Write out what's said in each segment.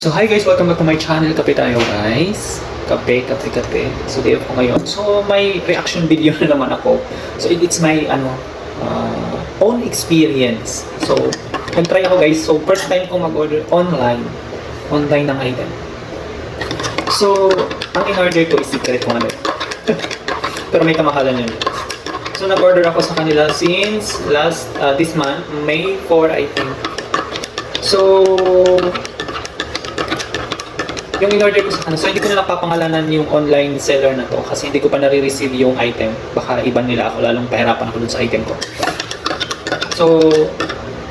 So hi guys, welcome back to my channel. Kape tayo guys. Kape, kape, kape. So day ko ngayon. So may reaction video na naman ako. So it- it's my ano uh, own experience. So nag-try ako guys. So first time ko mag-order online. Online ng item. So ang in-order ko is secret ko naman. Pero may kamahalan yun. So nag-order ako sa kanila since last uh, this month, May 4 I think. So yung in-order ko kanila, so hindi ko na napapangalanan yung online seller na to kasi hindi ko pa nare-receive yung item. Baka iban nila ako, lalong pahirapan ako dun sa item ko. So,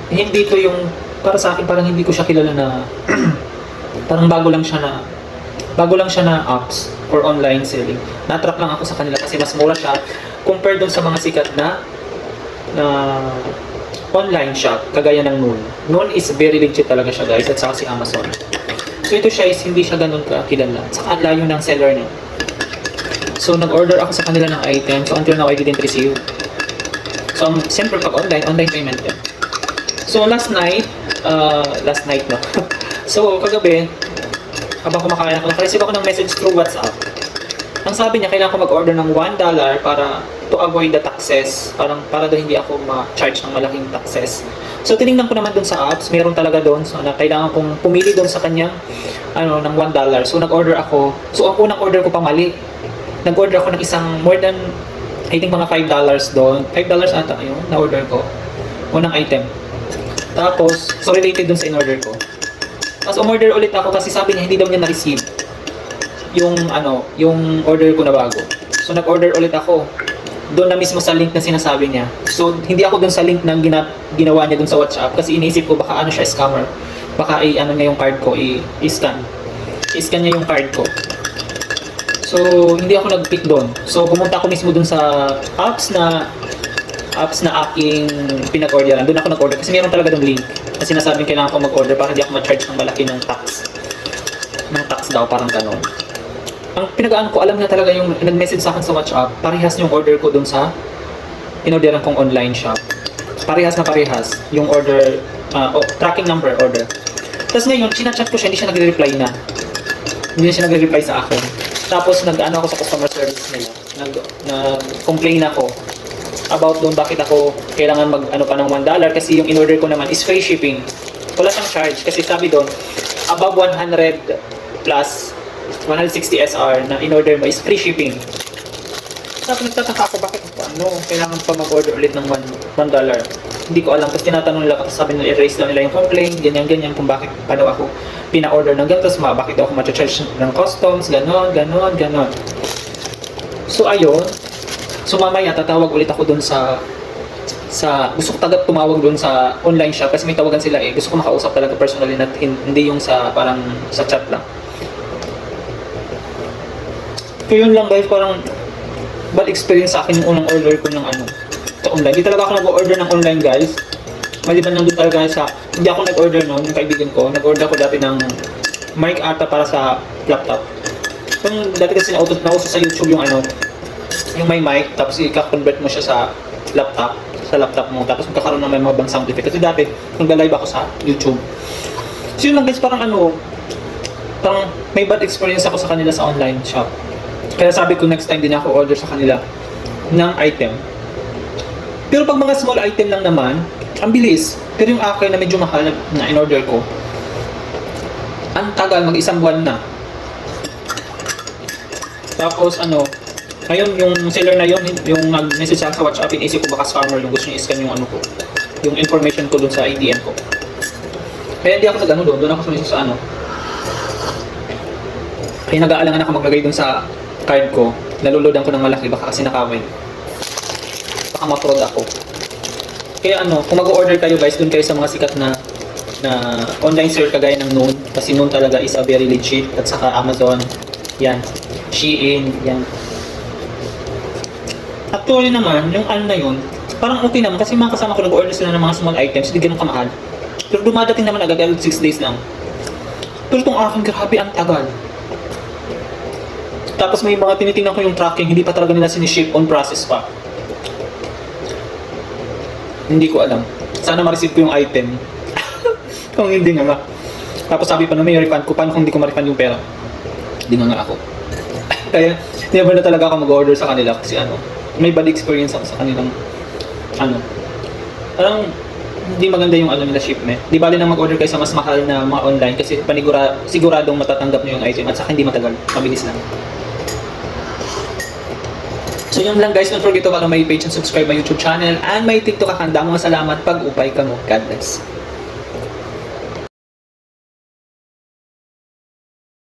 hindi to yung, para sa akin, parang hindi ko siya kilala na, parang bago lang siya na, bago lang siya na apps for online selling. Natrap lang ako sa kanila kasi mas mura siya compared dun sa mga sikat na, na online shop, kagaya ng Noon. Noon is very legit talaga siya guys, at saka si Amazon. So ito siya is hindi siya ganun kakilala. Saka ang layo ng seller niya. So nag-order ako sa kanila ng item. So until now I didn't receive. So um, siyempre pag online, online payment din. So last night, uh, last night no. so kagabi, habang kumakain ako, nakareceive ako ng message through WhatsApp. Ang sabi niya, kailangan ko mag-order ng $1 para to avoid the taxes. Parang para daw hindi ako ma-charge ng malaking taxes. So tiningnan ko naman dun sa apps, meron talaga doon. So na kailangan kong pumili doon sa kanyang ano ng $1. So nag-order ako. So ang unang order ko pa mali. Nag-order ako ng isang more than I think mga $5 doon. $5 ata yun na order ko. Unang item. Tapos, so related dun sa in-order ko. Tapos umorder ulit ako kasi sabi niya hindi daw niya na-receive yung ano, yung order ko na bago. So nag-order ulit ako. Doon na mismo sa link na sinasabi niya. So hindi ako doon sa link na gina, ginawa niya doon sa WhatsApp kasi iniisip ko baka ano siya scammer. Baka i ano niya yung card ko, i-scan. I-scan niya yung card ko. So hindi ako nag-pick doon. So pumunta ako mismo doon sa apps na apps na aking pinag-orderan. Doon ako nag-order kasi meron talaga doon link. Kasi sinasabi kailangan ko mag-order para hindi ako ma-charge ng malaki ng tax. Ng tax daw, parang ganon ang pinag-ano ko, alam niya talaga yung nag-message sa akin sa WhatsApp, parehas yung order ko dun sa inorderan kong online shop. Parehas na parehas yung order, ah, oh, tracking number order. Tapos ngayon, sinachat ko siya, hindi siya nagre-reply na. Hindi na siya nagre-reply sa akin. Tapos nag-ano ako sa customer service nila. Nag, nag-complain ako about doon bakit ako kailangan mag ano pa ng $1 kasi yung in-order ko naman is free shipping. Wala siyang charge kasi sabi doon above 100 plus 160 SR na in-order mo is free shipping. Tapos nagtataka ako bakit ano, kailangan pa mag-order ulit ng 1 dollar. Hindi ko alam. Tapos tinatanong nila kasi sabi nila erase daw nila yung complaint, ganyan ganyan kung bakit paano ako pina-order ng ganito, tapos ma- bakit ako ma-charge ng customs, ganon, ganon, ganon. So ayun, so mamaya tatawag ulit ako dun sa sa gusto ko tagad tumawag doon sa online shop kasi may tawagan sila eh. Gusto ko makausap talaga personally na hin- hindi yung sa parang sa chat lang. So yun lang guys, parang bad experience sa akin yung unang order ko ng ano, sa online. Hindi talaga ako nag-order ng online guys. Maliban lang doon talaga sa, hindi ako nag-order noon, yung kaibigan ko. Nag-order ako dati ng mic ata para sa laptop. Yung dati kasi nautos, nauso sa YouTube yung ano, yung may mic, tapos i-convert mo siya sa laptop, sa laptop mo, tapos magkakaroon ng may mga bang sound effect. Kasi dati, nagla-live ako sa YouTube. So yun lang guys, parang ano, parang may bad experience ako sa kanila sa online shop. Kaya sabi ko next time din ako order sa kanila ng item. Pero pag mga small item lang naman, ang bilis. Pero yung akin na medyo mahal na, na in-order ko, ang tagal, mag isang buwan na. Tapos ano, ngayon yung seller na yun, yung nag-message sa WhatsApp, inisip ko baka scammer yung gusto niya i-scan yung ano ko, yung information ko dun sa IDN ko. Kaya hindi ako nag-ano doon, doon ako sumiso sa ano. Kaya nag-aalangan ako maglagay dun sa card ko, naluludan ko ng malaki, baka kasi nakawin. Baka ma-fraud ako. Kaya ano, kung mag-order kayo guys, dun kayo sa mga sikat na na online seller kagaya ng Noon, kasi Noon talaga is a very legit, at saka Amazon, yan, Shein, yan. Actually naman, yung ano na yun, parang okay naman kasi mga kasama ko nag-order sila ng mga small items, hindi ganun kamahal. Pero dumadating naman agad 6 days lang. Pero itong akin, grabe ang tagal. Tapos may mga tinitingnan ko yung tracking, hindi pa talaga nila siniship on process pa. Hindi ko alam. Sana ma-receive ko yung item. Kung hindi nga ba. Tapos sabi pa na may refund ko, paano kung hindi ko ma-refund yung pera? Hindi nga nga ako. Kaya, never na talaga ako mag-order sa kanila kasi ano, may bad experience ako sa kanilang, ano, parang hindi maganda yung ano nila shipment. Di bali na mag-order kayo sa mas mahal na mga online kasi panigura, siguradong matatanggap nyo yung item at saka hindi matagal, mabilis lang. So yun lang guys, don't forget to follow my page and subscribe my YouTube channel and my TikTok account. Nga salamat pag upay ka mo. God bless.